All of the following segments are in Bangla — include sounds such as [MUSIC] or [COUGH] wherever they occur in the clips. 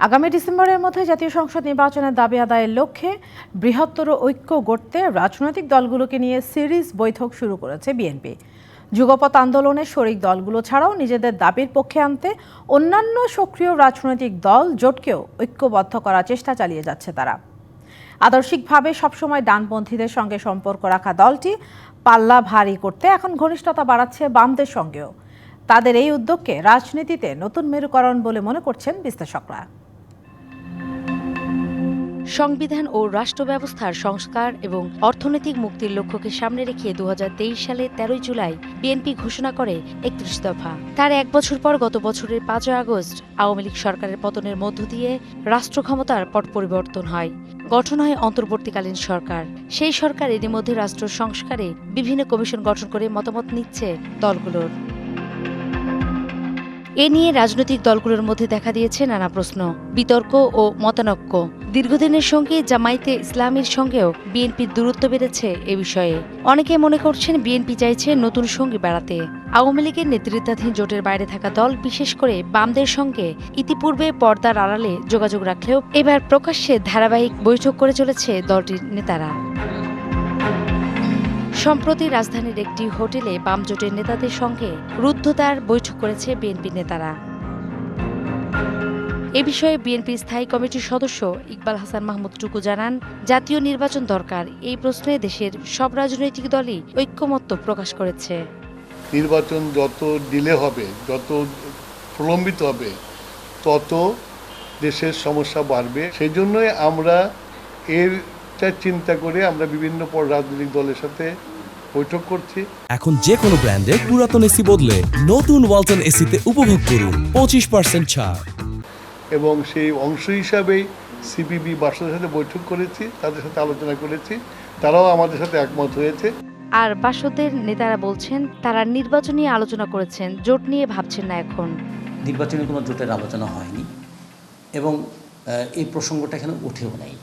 আগামী ডিসেম্বরের মধ্যে জাতীয় সংসদ নির্বাচনের দাবি আদায়ের লক্ষ্যে বৃহত্তর ঐক্য গড়তে রাজনৈতিক দলগুলোকে নিয়ে সিরিজ বৈঠক শুরু করেছে বিএনপি। যুগপৎ আন্দোলনের শরিক দলগুলো ছাড়াও নিজেদের দাবির পক্ষে আনতে অন্যান্য সক্রিয় রাজনৈতিক দল জোটকেও ঐক্যবদ্ধ করার চেষ্টা চালিয়ে যাচ্ছে তারা। আদর্শিকভাবে সবসময় ডানপন্থীদের সঙ্গে সম্পর্ক রাখা দলটি পাল্লা ভারী করতে এখন ঘনিষ্ঠতা বাড়াচ্ছে বামদের সঙ্গেও। তাদের এই উদ্যোগকে রাজনীতিতে নতুন মেরুকরণ বলে মনে করছেন বিশ্লেষকরা। সংবিধান ও রাষ্ট্র ব্যবস্থার সংস্কার এবং অর্থনৈতিক মুক্তির লক্ষ্যকে সামনে রেখে দু সালে তেরোই জুলাই বিএনপি ঘোষণা করে একত্রিশ দফা। তার এক বছর পর গত বছরের পাঁচই আগস্ট আওয়ামী লীগ সরকারের পতনের মধ্য দিয়ে রাষ্ট্র ক্ষমতার পট পরিবর্তন হয়। গঠন হয় অন্তর্বর্তীকালীন সরকার। সেই সরকার এরই মধ্যে রাষ্ট্র সংস্কারে বিভিন্ন কমিশন গঠন করে মতামত নিচ্ছে দলগুলোর। এ নিয়ে রাজনৈতিক দলগুলোর মধ্যে দেখা দিয়েছে নানা প্রশ্ন, বিতর্ক ও মতানক্য। দীর্ঘদিনের সঙ্গে জামায়াতে ইসলামীর সঙ্গেও বিএনপির দূরত্ব বেড়েছে এ বিষয়ে। অনেকে মনে করছেন বিএনপি চাইছে নতুন সঙ্গী বেড়াতে। আওয়ামী লীগের নেতৃত্বাধীন জোটের বাইরে থাকা দল বিশেষ করে বামদের সঙ্গে ইতিপূর্বে পর্দার আড়ালে যোগাযোগ রাখলেও এবার প্রকাশ্যে ধারাবাহিক বৈঠক করে চলেছে দলটির নেতারা। সম্প্রতি রাজধানীর একটি হোটেলে বাম জোটের নেতাদের সঙ্গে রুদ্ধতার বৈঠক করেছে বিএনপি নেতারা। এ বিষয়ে বিএনপির স্থায়ী কমিটির সদস্য ইকবাল হাসান মাহমুদ টুকু জানান জাতীয় নির্বাচন দরকার এই প্রশ্নে দেশের সব রাজনৈতিক দলই ঐক্যমত্য প্রকাশ করেছে। নির্বাচন যত ডিলে হবে যত প্রলম্বিত হবে তত দেশের সমস্যা বাড়বে। সেই জন্যই আমরা এরটা চিন্তা করে আমরা বিভিন্ন পর রাজনৈতিক দলের সাথে বৈঠক করছি। এখন যে কোনো ব্র্যান্ডের পুরাতন এসি বদলে নতুন ওয়ালটন এসিতে উপভোগ করুন পঁচিশ পার্সেন্ট ছাড়। এবং সেই অংশ হিসাবেই সিপিবি বাসার সাথে বৈঠক করেছি তাদের সাথে আলোচনা করেছি তারাও আমাদের সাথে একমত হয়েছে। আর বাসদের নেতারা বলছেন তারা নির্বাচন নিয়ে আলোচনা করেছেন জোট নিয়ে ভাবছেন না এখন। নির্বাচনে কোনো জোটের আলোচনা হয়নি এবং এই প্রসঙ্গটা এখানে উঠেও নাই।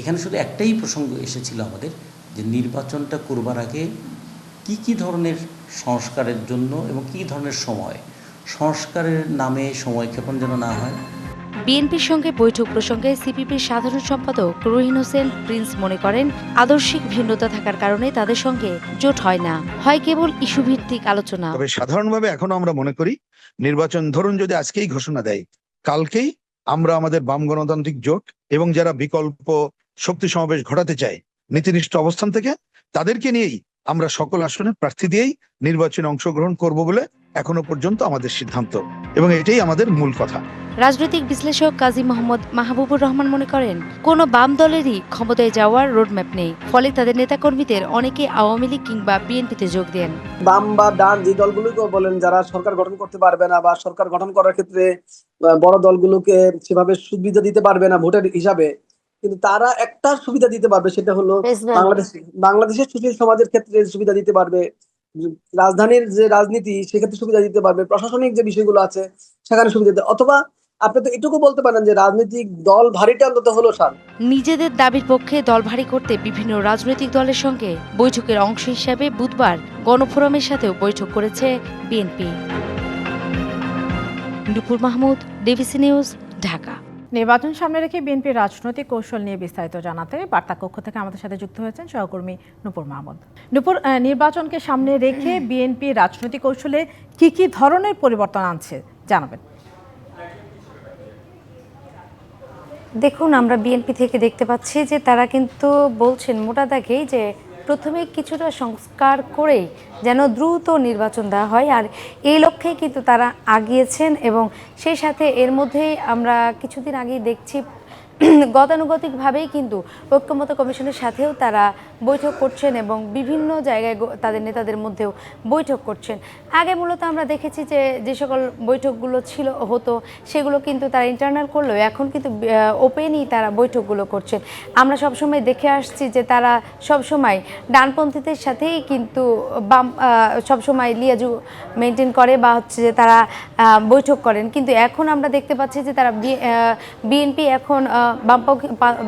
এখানে শুধু একটাই প্রসঙ্গ এসেছিল আমাদের যে নির্বাচনটা করবার আগে কি কি ধরনের সংস্কারের জন্য এবং কি ধরনের সময় সংস্কারের নামে সময়ক্ষেপণ যেন না হয় বিএনপির সঙ্গে বৈঠক প্রসঙ্গে সিপিপির সাধারণ সম্পাদক রহিন হোসেন প্রিন্স মনে করেন, আদর্শিক ভিন্নতা থাকার কারণে তাদের সঙ্গে জোট হয় না। হয় কেবল ইস্যুভিত্তিক আলোচনা। তবে সাধারণভাবে এখনও আমরা মনে করি, নির্বাচন ধরুন যদি আজকেই ঘোষণা দেয়, কালকেই আমরা আমাদের বাম গণতান্ত্রিক জোট এবং যারা বিকল্প শক্তি সমাবেশ ঘটাতে চায়, নীতিনিষ্ঠ অবস্থান থেকে, তাদেরকে নিয়েই আমরা সকল আসনে প্রার্থী দিয়েই নির্বাচনে অংশগ্রহণ করব বলে এখনও পর্যন্ত আমাদের সিদ্ধান্ত এবং এটাই আমাদের মূল কথা। রাজনৈতিক বিশ্লেষক কাজী মোহাম্মদ মাহবুবুর রহমান মনে করেন কোনো বাম দলেরই ক্ষমতায় যাওয়ার রোডম্যাপ নেই ফলে তাদের নেতাকর্মীদের অনেকে আওয়ামী লীগ কিংবা বিএনপিতে যোগ দেন। বাম বা ডান যে দলগুলোকে বলেন যারা সরকার গঠন করতে পারবে না বা সরকার গঠন করার ক্ষেত্রে বড় দলগুলোকে সেভাবে সুবিধা দিতে পারবে না ভোটের হিসাবে কিন্তু তারা একটা সুবিধা দিতে পারবে সেটা হলো বাংলাদেশ বাংলাদেশের সুশীল সমাজের ক্ষেত্রে সুবিধা দিতে পারবে। রাজধানীর যে রাজনীতি, সেক্ষেত্রে সুবিধা দিতে পারবে। প্রশাসনিক যে বিষয়গুলো আছে, সেখানে সুবিধা দিতে অথবা আপনি তো এটুকু বলতে পারেন যে রাজনৈতিক দল ভারীটা অন্তত হলো সার নিজেদের দাবির পক্ষে দল ভারী করতে বিভিন্ন রাজনৈতিক দলের সঙ্গে বৈঠকের অংশ হিসাবে বুধবার গণফোরামের সাথেও বৈঠক করেছে BNP. Nupur Mahmud DBC news, Dhaka. নির্বাচন সামনে রেখে বিএনপির রাজনৈতিক কৌশল নিয়ে বিস্তারিত জানাতে বার্তা কক্ষ থেকে আমাদের সাথে যুক্ত হয়েছেন সহকর্মী নুপুর মাহমুদ। নুপুর নির্বাচনকে সামনে রেখে [CLEARS THROAT] বিএনপি রাজনৈতিক কৌশলে কি কি ধরনের পরিবর্তন আনছে জানাবেন। দেখুন আমরা বিএনপি থেকে দেখতে পাচ্ছি যে তারা কিন্তু বলছেন মোটা দাগেই যে প্রথমে কিছুটা সংস্কার করে যেন দ্রুত নির্বাচন দেওয়া হয়। আর এই লক্ষ্যে কিন্তু তারা আগিয়েছেন এবং সেই সাথে এর মধ্যেই আমরা কিছুদিন আগেই দেখছি [CLEARS THROAT] গতানুগতিকভাবেই কিন্তু ঐক্যমত কমিশনের সাথেও তারা বৈঠক করছেন এবং বিভিন্ন জায়গায় তাদের নেতাদের মধ্যেও বৈঠক করছেন। আগে মূলত আমরা দেখেছি যে যে সকল বৈঠকগুলো ছিল, হতো, সেগুলো কিন্তু তারা ইন্টারনাল করলেও এখন কিন্তু ওপেনই তারা বৈঠকগুলো করছেন। আমরা সবসময় দেখে আসছি যে তারা সবসময় ডানপন্থীদের সাথেই কিন্তু বাম সবসময় লিয়াজু মেনটেন করে বা হচ্ছে যে তারা বৈঠক করেন। কিন্তু এখন আমরা দেখতে পাচ্ছি যে তারা বিএনপি এখন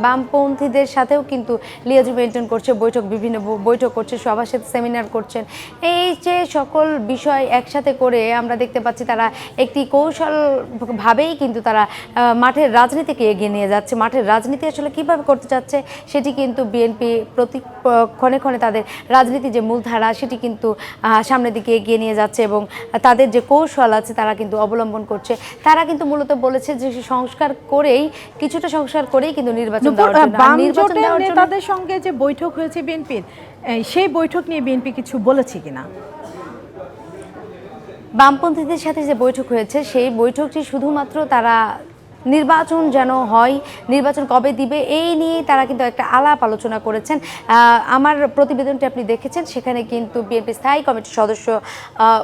বামপন্থীদের সাথেও কিন্তু লিয়াজু মেনটেন করছে, বৈঠক বিভিন্ন বৈঠক করছে, সবার সাথে সেমিনার করছেন। এই যে সকল বিষয় একসাথে করে আমরা দেখতে পাচ্ছি তারা একটি কৌশল ভাবেই কিন্তু তারা মাঠের রাজনীতিকে এগিয়ে নিয়ে যাচ্ছে। মাঠের রাজনীতি আসলে কীভাবে করতে চাচ্ছে সেটি কিন্তু বিএনপি প্রতি ক্ষণে ক্ষণে তাদের রাজনীতি যে মূলধারা সেটি কিন্তু সামনের দিকে এগিয়ে নিয়ে যাচ্ছে এবং তাদের যে কৌশল আছে তারা কিন্তু অবলম্বন করছে। তারা কিন্তু মূলত বলেছে যে সংস্কার করেই কিছুটা সংস্কার করেই কিন্তু নির্বাচন দেওয়ার নেতাদের সঙ্গে যে বৈঠক হয়েছে বিএনপির সেই বৈঠক নিয়ে বিএনপি কিছু বলেছে কিনা? বামপন্থীদের সাথে যে বৈঠক হয়েছে সেই বৈঠকটি শুধুমাত্র তারা নির্বাচন যেন হয় নির্বাচন কবে দিবে এই নিয়েই তারা কিন্তু একটা আলাপ আলোচনা করেছেন। আহ, আমার প্রতিবেদনটি আপনি দেখেছেন সেখানে কিন্তু বিএনপি স্থায়ী কমিটির সদস্য আহ,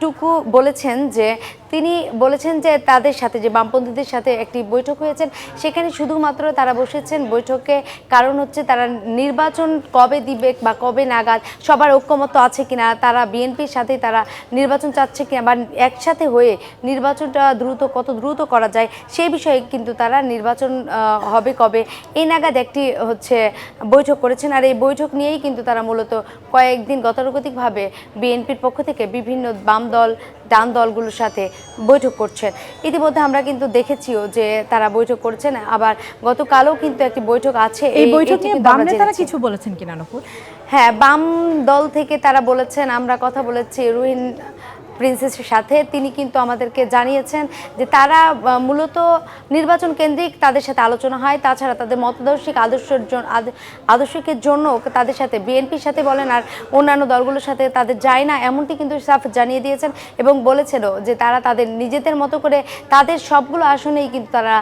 টুকু বলেছেন যে তিনি বলেছেন যে তাদের সাথে যে বামপন্থীদের সাথে একটি বৈঠক হয়েছেন সেখানে শুধুমাত্র তারা বসেছেন। বৈঠকে কারণ হচ্ছে তারা নির্বাচন কবে দিবে বা কবে নাগাদ, সবার ঐক্যমত আছে কিনা, তারা বিএনপির সাথে তারা নির্বাচন চাচ্ছে কিনা বা একসাথে হয়ে নির্বাচনটা দ্রুত, কত দ্রুত করা যায়, সেই বিষয়ে কিন্তু তারা নির্বাচন হবে কবে, এই নাগাদ একটি হচ্ছে বৈঠক করেছেন। আর এই বৈঠক নিয়েই কিন্তু তারা মূলত কয়েকদিন গতানুগতিকভাবে বিএনপির পক্ষ থেকে বিভিন্ন বাম দল ডান দলগুলোর সাথে বৈঠক করছেন ইতিমধ্যে আমরা কিন্তু দেখেছিও যে তারা বৈঠক করছেন আবার গতকালও কিন্তু একটি বৈঠক আছে। এই বৈঠক নিয়ে বাম নেতারা কিছু বলেছেন কিনা নকুল? হ্যাঁ বাম দল থেকে তারা বলেছেন আমরা কথা বলেছি রুহিন প্রিন্সেসের সাথে তিনি কিন্তু আমাদেরকে জানিয়েছেন যে তারা মূলত নির্বাচন কেন্দ্রিক তাদের সাথে আলোচনা হয়। তাছাড়া তাদের মতদর্শিক আদর্শের জন্য আদর্শিকের জন্য তাদের সাথে বিএনপির সাথে বলেন আর অন্যান্য দলগুলোর সাথে তাদের যায় না, এমনটি কিন্তু সাফ জানিয়ে দিয়েছেন এবং বলেছিল যে তারা তাদের নিজেদের মতো করে তাদের সবগুলো আসনেই কিন্তু তারা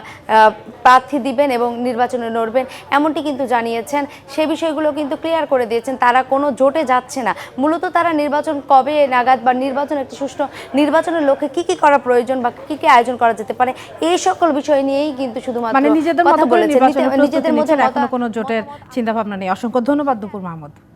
প্রার্থী দিবেন এবং নির্বাচনে লড়বেন এমনটি কিন্তু জানিয়েছেন। সে বিষয়গুলো কিন্তু ক্লিয়ার করে দিয়েছেন। তারা কোনো জোটে যাচ্ছে না। মূলত তারা নির্বাচন কবে নাগাদ বা নির্বাচন একটি সুষ্ঠু নির্বাচনের লক্ষ্যে কি কি করা প্রয়োজন বা কি কি আয়োজন করা যেতে পারে এই সকল বিষয় নিয়েই কিন্তু শুধুমাত্র মানে নিজেদের মতো বলেছে। নিজেদের মধ্যে এখনও কোনো জোটের চিন্তা ভাবনা নেই। অসংখ্য ধন্যবাদ দুপুর মাহমুদ।